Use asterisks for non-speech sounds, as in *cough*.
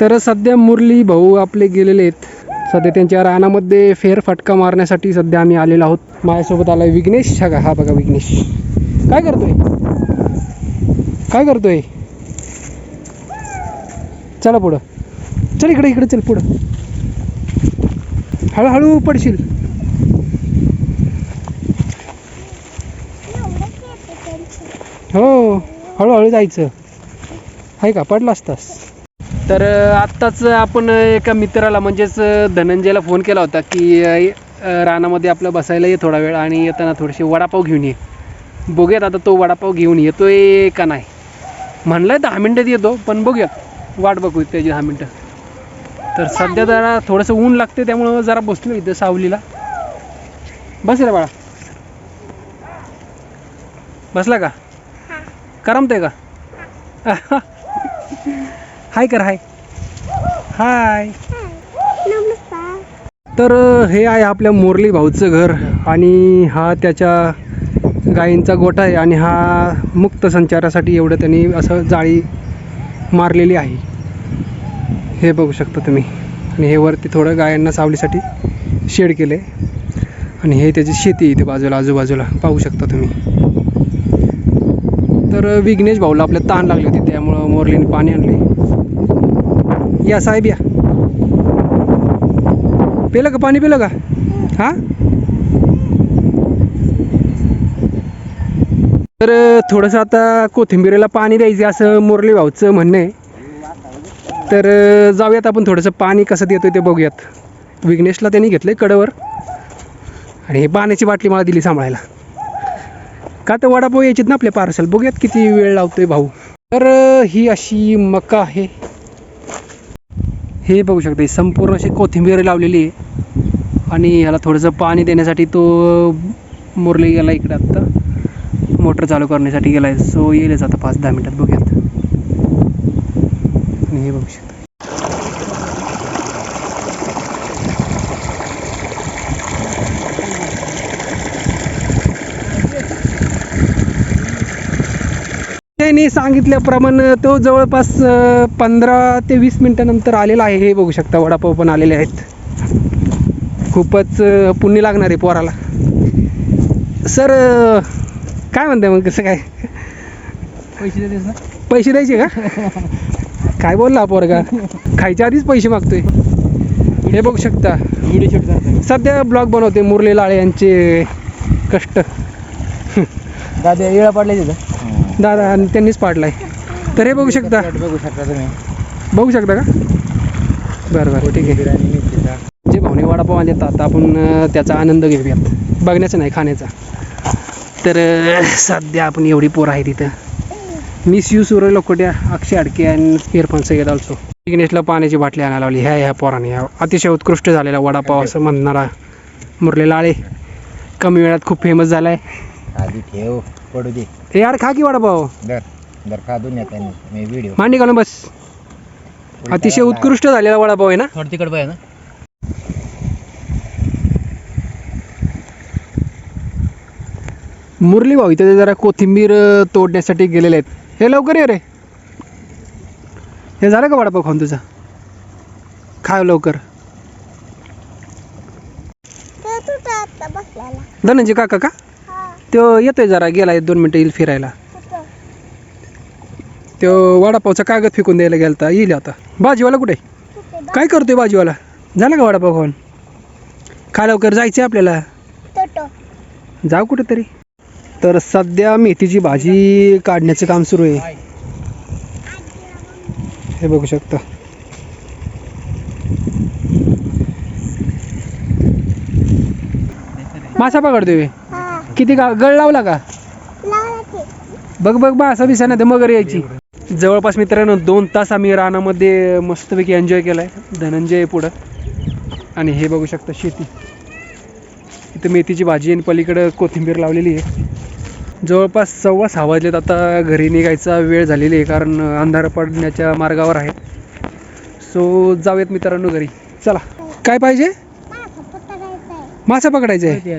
तर सध्या मुरली भाऊ आपले गेलेले आहेत. सध्या त्यांच्या रानामध्ये फेरफटका मारण्यासाठी सध्या आम्ही आलेलो आहोत. माझ्यासोबत आला विघ्नेश. हा का हा बघा विघ्नेश. काय करतोय? काय करतोय? चला पुढं. चल इकडे इकडे चल पुढं. हळूहळू पडशील. हो हळूहळू जायचं. आहे का? पडला असतास तर आत्ताच आपण एका मित्राला म्हणजेच धनंजयला फोन केला होता की रानामध्ये आपलं बसायला ये थोडा वेळ आणि येताना थोडेसे वडापाव घेऊन ये. बघूयात आता तो वडापाव घेऊन येतोय का नाही. म्हणलं दहा मिनटात येतो पण बघूयात. वाट बघू त्याची दहा मिनटं. तर सध्या जरा थोडंसं ऊन लागते त्यामुळं जरा बसलो इथं सावलीला. बस रे बाळा. बसला का? करमतंय का? *laughs* हाय कर हाय. हाय. तर हे आहे आपल्या मोरली भाऊचं घर आणि हा त्याच्या गायींचा गोठा आहे आणि हा मुक्त संचारासाठी एवढं त्यांनी असं जाळी मारलेली आहे. हे बघू शकता तुम्ही. आणि हे वरती थोडं गायांना सावलीसाठी शेड केलं. आहे आणि हे त्याची शेती इथे बाजूला आजूबाजूला. पाहू शकता तुम्ही. तर विघ्नेश भाऊला आपल्या ताण लागली होती त्यामुळं मोरलीने पाणी आणले. या साहेब या. पिलं का पाणी पिलं का? हां? तर थोडंसं आता कोथिंबीरीला पाणी द्यायचं असं मुरली भाऊचं म्हणणं आहे. तर जाऊयात आपण थोडंसं पाणी कसं देतोय ते बघूयात. विघ्नेशला त्यांनी घेतलं कडवर. आणि हे पाण्याची बाटली मला दिली सांभाळायला. का तर वडापाव यायचेत ना आपले पार्सल बघूयात किती वेळ लावतोय भाऊ. तर ही अशी मका आहे. हे बघू शकते. संपूर्ण अशी कोथिंबीर लावलेली आहे. आणि ह्याला थोडंसं पाणी देण्यासाठी तो मुरली गेला इकडं आत्ता. मोटर चालू करण्यासाठी गेला आहे सो येईलच आता पाच दहा मिनटात. बघूयात. आणि हे बघू शकता. त्यांनी सांगितल्याप्रमाणे तो जवळपास पंधरा ते वीस मिनटानंतर आलेला आहे हे बघू शकता. वडापाव पण आलेले आहेत. खूपच पुण्य लागणार आहे पोराला. सर काय म्हणताय मग कसं काय? पैसे ना? पैसे द्यायचे का? काय बोलला पोरगा? खायच्या आधीच पैसे मागतोय. हे बघू शकता. व्हिडिओ शूट करता सध्या ब्लॉग बनवते मुरली लाळे यांचे कष्ट. दादा येळा पडलाय तिथं. दादा आणि त्यांनीच पाडलाय. तर हे बघू शकता. बघू शकता तुम्ही. बघू शकता का? बरं बरं ठीक आहे. जे भावने वडापाव आले आता आपण त्याचा आनंद घेऊयात. बघण्याचा नाही खाण्याचा. तर सध्या आपण एवढी पोर आहे तिथं मिस यू सुरय लोकोट्या अक्षय अडके आणि इरफान सय्यद ऑल्सो विघ्नेशला पाण्याची बाटली आणायला लावली. ह्या ह्या पोराने. अतिशय उत्कृष्ट झालेला वडापाव असं म्हणणारा मुरले लाळे कमी वेळात खूप फेमस झाला आहे आधी ठेव पडू दे. हे यार खा की वडापाव? दर दर खादून येत मी. व्हिडिओ मांडी घालून बस. अतिशय उत्कृष्ट झालेला वडापाव आहे ना? थोडं तिकड पाहिजे ना. मुरली भाऊ इथे जरा कोथिंबीर अ, तोडण्यासाठी गेलेले आहेत. हे लवकर ये रे. हे झालं का वडापाव खाऊन तुझा? खाव लवकर. धनंजय काका का? तो येतोय जरा गेला दोन मिनटं येईल फिरायला. तो वडापावचा कागद फेकून द्यायला गेलता येईल आता. भाजीवाला कुठे? काय करतोय भाजीवाला? झाला का वडापाव खाऊन? खा लवकर जायचं आपल्याला? जाऊ कुठेतरी. तर सध्या मेथीची भाजी काढण्याचं काम सुरू आहे. हे बघू शकता. मासा पकडतोय किती का? गळ लावला का? बघ बघ बा असा दिसा ना मगर यायची. जवळपास मित्रांनो दोन तास आम्ही रानामध्ये मस्तपैकी एन्जॉय केलाय. धनंजय पुढं. आणि हे बघू शकता शेती. इथं मेथीची भाजी आणि पलीकडं कोथिंबीर लावलेली आहे. जवळपास सव्वा सहा वाजलेत. आता घरी निघायचा वेळ झालेली आहे कारण अंधार पडण्याच्या मार्गावर आहे. सो जाऊयात मित्रांनो घरी. चला. काय पाहिजे? मासा पकडायचा आहे.